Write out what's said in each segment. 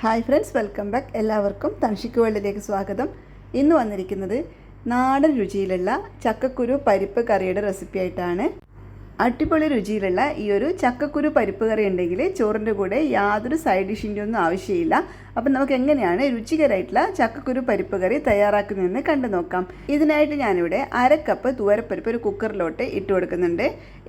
Hi friends welcome back എല്ലാവർക്കും തൻഷിക്ക് വേൾഡിലേക്ക് സ്വാഗതം. ഇന്ന് വന്നിരിക്കുന്നത് നാടൻ രുചിയിലുള്ള ചക്കക്കുരു പരിപ്പ് കറിയുടെ റെസിപ്പി ആയിട്ടാണ്. അടിപൊളി രുചിയിലുള്ള ഈ ഒരു ചക്കക്കുരു പരിപ്പ് കറി ഉണ്ടെങ്കിൽ ചോറിന്റെ കൂടെ യാതൊരു സൈഡ് ഡിഷിന്റെ ഒന്നും ആവശ്യമില്ല. അപ്പം നമുക്ക് എങ്ങനെയാണ് രുചികരമായിട്ടുള്ള ചക്കക്കുരു പരിപ്പ് കറി തയ്യാറാക്കുന്നതെന്ന് കണ്ടു നോക്കാം. ഇതിനായിട്ട് ഞാനിവിടെ അര കപ്പ് തുവരപ്പരിപ്പ് ഒരു കുക്കറിലോട്ട് ഇട്ട് കൊടുക്കുന്നുണ്ട്.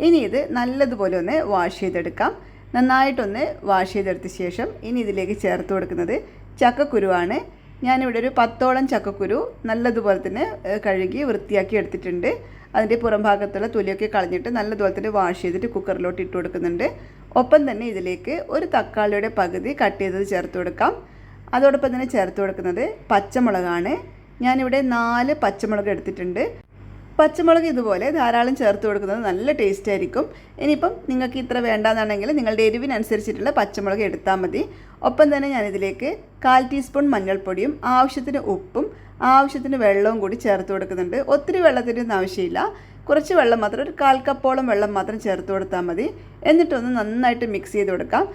ഇനി ഇത് നല്ലതുപോലെ ഒന്ന് വാഷ് ചെയ്തെടുക്കാം. നന്നായിട്ടൊന്ന് വാഷ് ചെയ്തെടുത്ത ശേഷം ഇനി ഇതിലേക്ക് ചേർത്ത് കൊടുക്കുന്നത് ചക്കക്കുരുവാണ്. ഞാനിവിടെ ഒരു പത്തോളം ചക്കക്കുരു നല്ലതുപോലെ തന്നെ കഴുകി വൃത്തിയാക്കി എടുത്തിട്ടുണ്ട്. അതിന്റെ പുറം ഭാഗത്തുള്ള തൊലിയൊക്കെ കളഞ്ഞിട്ട് നല്ലതുപോലെ തന്നെ വാഷ് ചെയ്തിട്ട് കുക്കറിലോട്ട് ഇട്ട് കൊടുക്കുന്നുണ്ട്. ഒപ്പം തന്നെ ഇതിലേക്ക് ഒരു തക്കാളിയുടെ പകുതി കട്ട് ചെയ്തത് ചേർത്ത് കൊടുക്കാം. അതോടൊപ്പം തന്നെ ചേർത്ത് കൊടുക്കുന്നത് പച്ചമുളകാണ്. ഞാനിവിടെ നാല് പച്ചമുളക് എടുത്തിട്ടുണ്ട്. പച്ചമുളക് ഇതുപോലെ ധാരാളം ചേർത്ത് കൊടുക്കുന്നത് നല്ല ടേസ്റ്റ് ആയിരിക്കും. ഇനിയിപ്പം നിങ്ങൾക്ക് ഇത്ര വേണ്ടാന്നാണെങ്കിൽ നിങ്ങളുടെ എരിവിനനുസരിച്ചിട്ടുള്ള പച്ചമുളക് എടുത്താൽ മതി. ഒപ്പം തന്നെ ഞാനിതിലേക്ക് കാൽ ടീസ്പൂൺ മഞ്ഞൾപ്പൊടിയും ആവശ്യത്തിന് ഉപ്പും ആവശ്യത്തിന് വെള്ളവും കൂടി ചേർത്ത് കൊടുക്കുന്നുണ്ട്. ഒത്തിരി വെള്ളത്തിന്റെ ആവശ്യമില്ല. കുറച്ച് വെള്ളം മാത്രം ഒരു കാൽ കപ്പോളം വെള്ളം മാത്രം ചേർത്ത് കൊടുത്താൽ മതി. എന്നിട്ടൊന്ന് നന്നായിട്ട് മിക്സ് ചെയ്ത് കൊടുക്കാം.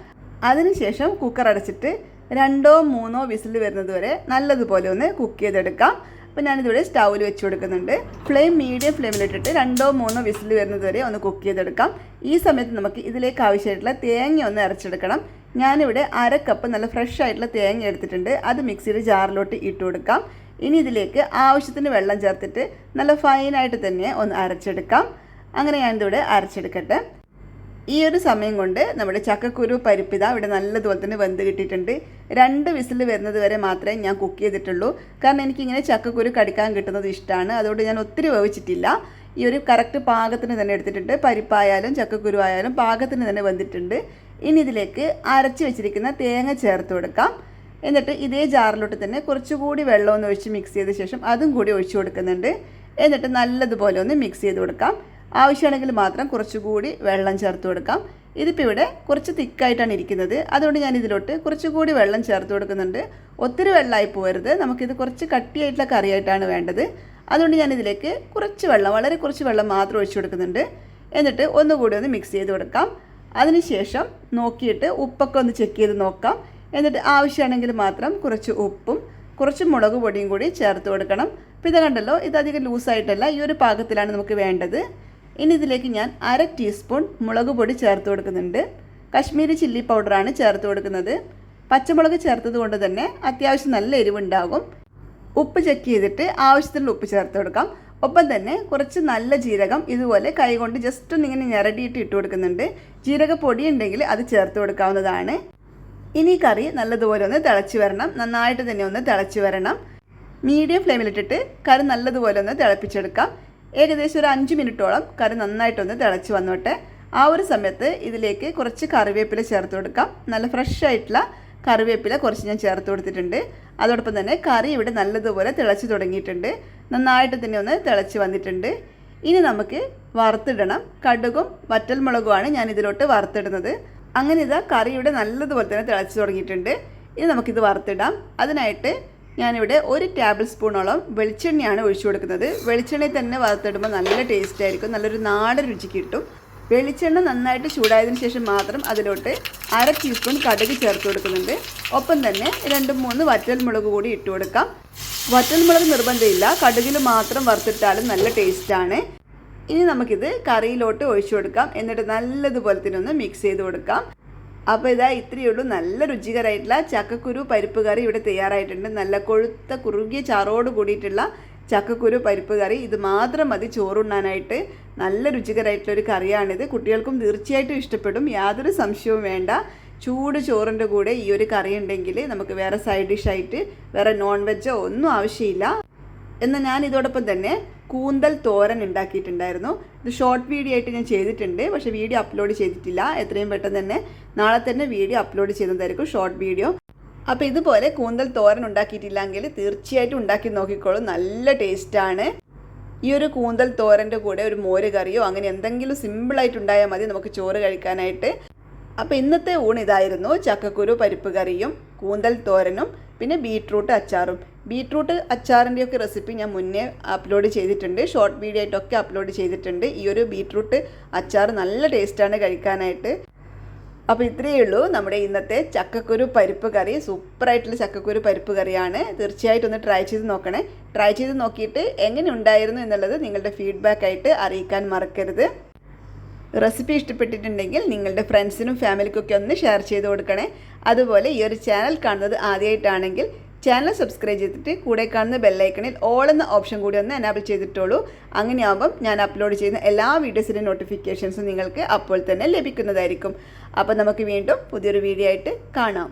അതിനുശേഷം കുക്കർ അടച്ചിട്ട് രണ്ടോ മൂന്നോ വിസിൽ വരുന്നത് വരെ നല്ലതുപോലെ ഒന്ന് കുക്ക് ചെയ്തെടുക്കാം. അപ്പോൾ ഞാനിതിവിടെ സ്റ്റൗവിൽ വെച്ച് കൊടുക്കുന്നുണ്ട്. ഫ്ലെയിം മീഡിയം ഫ്ലെയിമിലിട്ടിട്ട് രണ്ടോ മൂന്നോ വിസിൽ വരുന്നത് വരെ ഒന്ന് കുക്ക് ചെയ്തെടുക്കാം. ഈ സമയത്ത് നമുക്ക് ഇതിലേക്ക് ആവശ്യമായിട്ടുള്ള തേങ്ങ ഒന്ന് അരച്ചെടുക്കണം. ഞാനിവിടെ അര കപ്പ് നല്ല ഫ്രഷ് ആയിട്ടുള്ള തേങ്ങ എടുത്തിട്ടുണ്ട്. അത് മിക്സിയുടെ ജാറിലോട്ട് ഇട്ട് കൊടുക്കാം. ഇനി ഇതിലേക്ക് ആവശ്യത്തിന് വെള്ളം ചേർത്തിട്ട് നല്ല ഫൈനായിട്ട് തന്നെ ഒന്ന് അരച്ചെടുക്കാം. അങ്ങനെ ഞാനിതിവിടെ അരച്ചെടുക്കട്ടെ. ഈ ഒരു സമയം കൊണ്ട് നമ്മുടെ ചക്കക്കുരു പരിപ്പിത ഇവിടെ നല്ലതുപോലെ തന്നെ വെന്ത് കിട്ടിയിട്ടുണ്ട്. രണ്ട് വിസിൽ വരുന്നത് വരെ മാത്രമേ ഞാൻ കുക്ക് ചെയ്തിട്ടുള്ളൂ. കാരണം എനിക്കിങ്ങനെ ചക്കക്കുരു കടിക്കാൻ കിട്ടുന്നത് ഇഷ്ടമാണ് അതുകൊണ്ട് ഞാൻ ഒത്തിരി വേവിച്ചിട്ടില്ല. ഈ ഒരു കറക്റ്റ് പാകത്തിന് തന്നെ എടുത്തിട്ടുണ്ട്. പരിപ്പായാലും ചക്കക്കുരു ആയാലും പാകത്തിന് തന്നെ വെന്തിട്ടുണ്ട്. ഇനി ഇതിലേക്ക് അരച്ച് വെച്ചിരിക്കുന്ന തേങ്ങ ചേർത്ത് കൊടുക്കാം. എന്നിട്ട് ഇതേ ജാറിലോട്ട് തന്നെ കുറച്ചുകൂടി വെള്ളം ഒന്ന് ഒഴിച്ച് മിക്സ് ചെയ്ത ശേഷം അതും കൂടി ഒഴിച്ചു കൊടുക്കുന്നുണ്ട്. എന്നിട്ട് നല്ലതുപോലെ ഒന്ന് മിക്സ് ചെയ്ത് കൊടുക്കാം. ആവശ്യമാണെങ്കിൽ മാത്രം കുറച്ചുകൂടി വെള്ളം ചേർത്ത് കൊടുക്കാം. ഇതിപ്പോൾ ഇവിടെ കുറച്ച് തിക്കായിട്ടാണ് ഇരിക്കുന്നത്. അതുകൊണ്ട് ഞാൻ ഇതിലോട്ട് കുറച്ചുകൂടി വെള്ളം ചേർത്ത് കൊടുക്കുന്നുണ്ട്. ഒത്തിരി വെള്ളമായി പോകരുത് നമുക്കിത് കുറച്ച് കട്ടിയായിട്ടുള്ള കറിയായിട്ടാണ് വേണ്ടത്. അതുകൊണ്ട് ഞാൻ ഇതിലേക്ക് കുറച്ച് വെള്ളം വളരെ കുറച്ച് വെള്ളം മാത്രം ഒഴിച്ചു കൊടുക്കുന്നുണ്ട്. എന്നിട്ട് ഒന്നുകൂടി ഒന്ന് മിക്സ് ചെയ്ത് കൊടുക്കാം. അതിനുശേഷം നോക്കിയിട്ട് ഉപ്പൊക്കെ ഒന്ന് ചെക്ക് ചെയ്ത് നോക്കാം. എന്നിട്ട് ആവശ്യമാണെങ്കിൽ മാത്രം കുറച്ച് ഉപ്പും കുറച്ച് മുളക് പൊടിയും കൂടി ചേർത്ത് കൊടുക്കണം. അപ്പോൾ ഇത് കണ്ടല്ലോ ഇത് അധികം ലൂസായിട്ടല്ല ഈ ഒരു പാകത്തിലാണ് നമുക്ക് വേണ്ടത്. ഇനി ഇതിലേക്ക് ഞാൻ അര ടീസ്പൂൺ മുളക് പൊടി ചേർത്ത് കൊടുക്കുന്നുണ്ട്. കശ്മീരി ചില്ലി പൗഡറാണ് ചേർത്ത് കൊടുക്കുന്നത്. പച്ചമുളക് ചേർത്തത് കൊണ്ട് തന്നെ അത്യാവശ്യം നല്ല എരിവുണ്ടാകും. ഉപ്പ് ചെക്ക് ചെയ്തിട്ട് ആവശ്യത്തിനുള്ള ഉപ്പ് ചേർത്ത് കൊടുക്കാം. ഒപ്പം തന്നെ കുറച്ച് നല്ല ജീരകം ഇതുപോലെ കൈകൊണ്ട് ജസ്റ്റ് ഒന്ന് ഇങ്ങനെ ഞെരടിയിട്ട് ഇട്ട് കൊടുക്കുന്നുണ്ട്. ജീരകപ്പൊടി ഉണ്ടെങ്കിൽ അത് ചേർത്ത് കൊടുക്കാവുന്നതാണ്. ഇനി കറി നല്ലതുപോലെ ഒന്ന് തിളച്ച് വരണം. നന്നായിട്ട് തന്നെ ഒന്ന് തിളച്ച് വരണം. മീഡിയം ഫ്ലെയിമിലിട്ടിട്ട് കറി നല്ലതുപോലെ ഒന്ന് തിളപ്പിച്ചെടുക്കാം. ഏകദേശം ഒരു അഞ്ച് മിനിറ്റോളം കറി നന്നായിട്ടൊന്ന് തിളച്ച് വന്നോട്ടെ. ആ ഒരു സമയത്ത് ഇതിലേക്ക് കുറച്ച് കറിവേപ്പില ചേർത്ത് കൊടുക്കാം. നല്ല ഫ്രഷ് ആയിട്ടുള്ള കറിവേപ്പില കുറച്ച് ഞാൻ ചേർത്ത് കൊടുത്തിട്ടുണ്ട്. അതോടൊപ്പം തന്നെ കറി ഇവിടെ നല്ലതുപോലെ തിളച്ച് തുടങ്ങിയിട്ടുണ്ട്. നന്നായിട്ട് തന്നെ ഒന്ന് തിളച്ച് വന്നിട്ടുണ്ട്. ഇനി നമുക്ക് വറുത്തിടണം. കടുകും വറ്റൽമുളകുമാണ് ഞാൻ ഇതിലോട്ട് വറുത്തിടുന്നത്. അങ്ങനെ ഇതാ കറിയുടെ നല്ലതുപോലെ തന്നെ തിളച്ച് തുടങ്ങിയിട്ടുണ്ട്. ഇനി നമുക്കിത് വറുത്തിടാം. അതിനായിട്ട് ഞാനിവിടെ ഒരു ടേബിൾ സ്പൂണോളം വെളിച്ചെണ്ണയാണ് ഒഴിച്ചു കൊടുക്കുന്നത്. വെളിച്ചെണ്ണയിൽ തന്നെ വറുത്തിടുമ്പോൾ നല്ല ടേസ്റ്റ് ആയിരിക്കും. നല്ലൊരു നാടൻ രുചിക്ക് കിട്ടും. വെളിച്ചെണ്ണ നന്നായിട്ട് ചൂടായതിനു ശേഷം മാത്രം അതിലോട്ട് അര ടീസ്പൂൺ കടുക് ചേർത്ത് കൊടുക്കുന്നുണ്ട്. ഒപ്പം തന്നെ രണ്ട് മൂന്ന് വറ്റൽമുളക് കൂടി ഇട്ട് കൊടുക്കാം. വറ്റൽമുളക് നിർബന്ധമില്ല. കടുകിൽ മാത്രം വറുത്തിട്ടാലും നല്ല ടേസ്റ്റാണ് ഇനി നമുക്കിത് കറിയിലോട്ട് ഒഴിച്ചു കൊടുക്കാം. എന്നിട്ട് നല്ലതുപോലെ തന്നെ ഒന്ന് മിക്സ് ചെയ്ത് കൊടുക്കാം. അപ്പോൾ ഇതാ ഇത്രയേ ഉള്ളൂ. നല്ല രുചികരമായിട്ടുള്ള ചക്കക്കുരു പരിപ്പ് കറി ഇവിടെ തയ്യാറായിട്ടുണ്ട്. നല്ല കൊഴുത്ത കുറുകിയ ചാറോട് കൂടിയിട്ടുള്ള ചക്കക്കുരു പരിപ്പ് കറി. ഇത് മാത്രം മതി ചോറുണ്ണാനായിട്ട്. നല്ല രുചികരമായിട്ടുള്ളൊരു കറിയാണിത്. കുട്ടികൾക്കും തീർച്ചയായിട്ടും ഇഷ്ടപ്പെടും. യാതൊരു സംശയവും വേണ്ട. ചൂട് ചോറിന്റെ കൂടെ ഈ ഒരു കറി ഉണ്ടെങ്കിൽ നമുക്ക് വേറെ സൈഡ് ഡിഷായിട്ട് വേറെ നോൺ വെജോ ഒന്നും ആവശ്യമില്ല. എന്നാൽ ഞാൻ ഇതോടൊപ്പം തന്നെ കൂന്തൽ തോരൻ ഉണ്ടാക്കിയിട്ടുണ്ടായിരുന്നു. ഇത് ഷോർട്ട് വീഡിയോ ആയിട്ട് ഞാൻ ചെയ്തിട്ടുണ്ട്. പക്ഷേ വീഡിയോ അപ്ലോഡ് ചെയ്തിട്ടില്ല. എത്രയും പെട്ടെന്ന് തന്നെ നാളെ തന്നെ വീഡിയോ അപ്ലോഡ് ചെയ്യുന്നതായിരിക്കും ഷോർട്ട് വീഡിയോ അപ്പോൾ ഇതുപോലെ കൂന്തൽ തോരൻ ഉണ്ടാക്കിയിട്ടില്ലെങ്കിൽ തീർച്ചയായിട്ടും ഉണ്ടാക്കി നോക്കിക്കോളൂ. നല്ല ടേസ്റ്റാണ് ഈ ഒരു കൂന്തൽ തോരന്റെ കൂടെ ഒരു മോര് കറിയോ അങ്ങനെ എന്തെങ്കിലും സിമ്പിളായിട്ട് ഉണ്ടായാൽ മതി. നമുക്ക് ചോറ് കഴിക്കാനായിട്ട്. അപ്പോൾ ഇന്നത്തെ ഊണ് ഇതായിരുന്നു. ചക്കക്കുരു പരിപ്പ് കറിയും കൂന്തൽ തോരനും പിന്നെ ബീട്രൂട്ട് അച്ചാറും. ബീട്രൂട്ട് അച്ചാറിന്റെയൊക്കെ റെസിപ്പി ഞാൻ മുന്നേ അപ്ലോഡ് ചെയ്തിട്ടുണ്ട്. ഷോർട്ട് വീഡിയോ ആയിട്ടൊക്കെ അപ്ലോഡ് ചെയ്തിട്ടുണ്ട്. ഈ ഒരു ബീട്രൂട്ട് അച്ചാർ നല്ല ടേസ്റ്റാണ് കഴിക്കാനായിട്ട്. അപ്പോൾ ഇത്രയേ ഉള്ളൂ. നമ്മുടെ ഇന്നത്തെ ചക്കക്കുരു പരിപ്പ് കറി. സൂപ്പറായിട്ടുള്ള ചക്കക്കുരു പരിപ്പ് കറിയാണ്. തീർച്ചയായിട്ടും ഒന്ന് ട്രൈ ചെയ്ത് നോക്കണേ. ട്രൈ ചെയ്ത് നോക്കിയിട്ട് എങ്ങനെ ഉണ്ടായിരുന്നു എന്നുള്ളത് നിങ്ങളുടെ ഫീഡ്ബാക്ക് ആയിട്ട് അറിയിക്കാൻ മറക്കരുത്. റെസിപ്പി ഇഷ്ടപ്പെട്ടിട്ടുണ്ടെങ്കിൽ നിങ്ങളുടെ ഫ്രണ്ട്സിനും ഫാമിലിക്കൊക്കെ ഒന്ന് ഷെയർ ചെയ്ത് കൊടുക്കണേ. അതുപോലെ ഈ ഒരു ചാനൽ കാണുന്നത് ആദ്യമായിട്ടാണെങ്കിൽ ചാനൽ സബ്സ്ക്രൈബ് ചെയ്തിട്ട് കൂടെ കാണുന്ന ബെല്ലൈക്കണിൽ ഓൾ എന്ന ഓപ്ഷൻ കൂടി ഒന്ന് എനാബിൾ ചെയ്തിട്ടുള്ളൂ അങ്ങനെയാകുമ്പം ഞാൻ അപ്ലോഡ് ചെയ്യുന്ന എല്ലാ വീഡിയോസിന്റെ നോട്ടിഫിക്കേഷൻസും നിങ്ങൾക്ക് അപ്പോൾ തന്നെ ലഭിക്കുന്നതായിരിക്കും. അപ്പോൾ നമുക്ക് വീണ്ടും പുതിയൊരു വീഡിയോ ആയിട്ട് കാണാം.